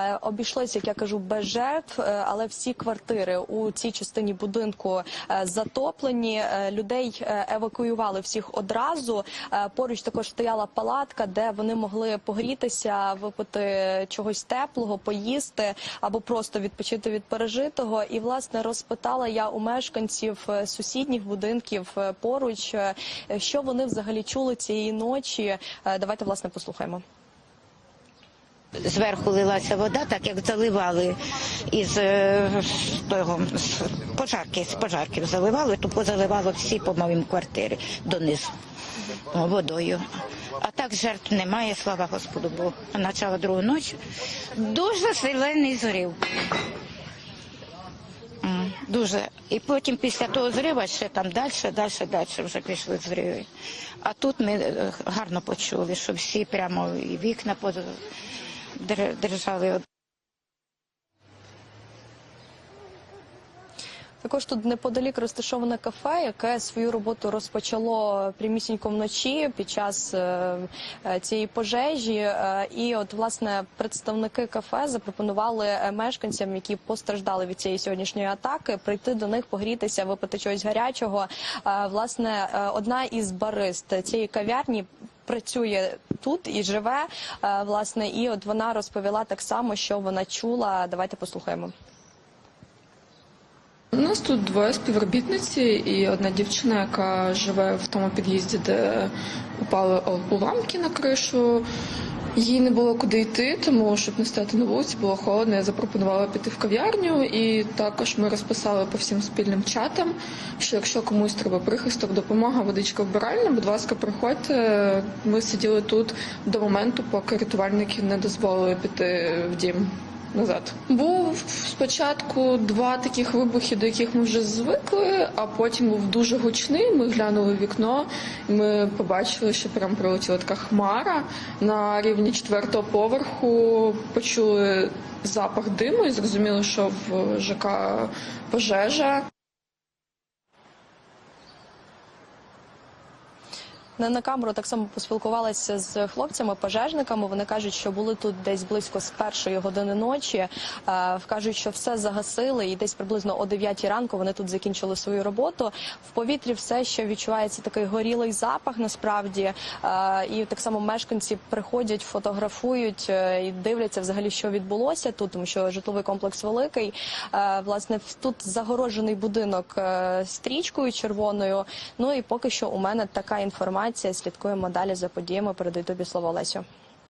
Е, Обійшлося, як я кажу, без жертв, е, але всі квартири у цій частині будинку е, затоплені. Людей евакуювали всіх одразу. Поруч також стояла палатка, де вони могли погрітися, випити чогось теплого, поїсти або просто відпочити від пережитого. І власне розпитала я у мешканців сусідніх будинків поруч, що вони взагалі чули цієї ночі. Давайте власне послухаємо. Зверху лилася вода, так як заливали із е, того з пожарки, з пожарків заливали, то позаливало всі по моїм квартирі донизу водою. А так жертв немає, слава Господу Богу. А Начало другої ночі дуже сильний зрив. Дуже. І потім після того зрива ще там далі, далі, далі вже пішли зриви. А тут ми е, гарно почули, що всі прямо і вікна поз- дер- держали. Також тут неподалік розташоване кафе, яке свою роботу розпочало прямісінько вночі під час е, е, цієї пожежі. Е, І от власне представники кафе запропонували мешканцям, які постраждали від цієї сьогоднішньої атаки, прийти до них, погрітися, випити чогось гарячого. Власне, одна із барист цієї кав'ярні. Працює тут і живе, е, власне, і от вона розповіла так само, що вона чула. Давайте послухаємо. У нас тут двоє співробітниці і одна дівчина, яка живе в тому під'їзді, де упали уламки на кришу. Їй не було куди йти, тому щоб не стати на вулиці, було холодно. Я запропонувала піти в кав'ярню, і також ми розписали по всім спільним чатам, що якщо комусь треба прихисток, допомога, водичка вбиральна, будь ласка, приходьте. Ми сиділи тут до моменту, поки рятувальники не дозволили піти в дім назад. Був спочатку два таких вибухи, до яких ми вже звикли, а потім був дуже гучний. Ми глянули в вікно, і ми побачили, що прям прилетіла така хмара на рівні четвертого поверху. Почули запах диму і зрозуміли, що в ЖК пожежа. На камеру так само поспілкувалася з хлопцями-пожежниками. Вони кажуть, що були тут десь близько з першої години ночі. Е, Кажуть, що все загасили, і десь приблизно о 9 ранку вони тут закінчили свою роботу. В повітрі все ще відчувається такий горілий запах. Насправді, Е, і так само мешканці приходять, фотографують е, і дивляться взагалі, що відбулося тут, тому що житловий комплекс великий. Власне, тут загорожений будинок стрічкою червоною. Ну і поки що у мене така інформація. Слідкуємо далі за подіями. Передаю тобі слово Олесю.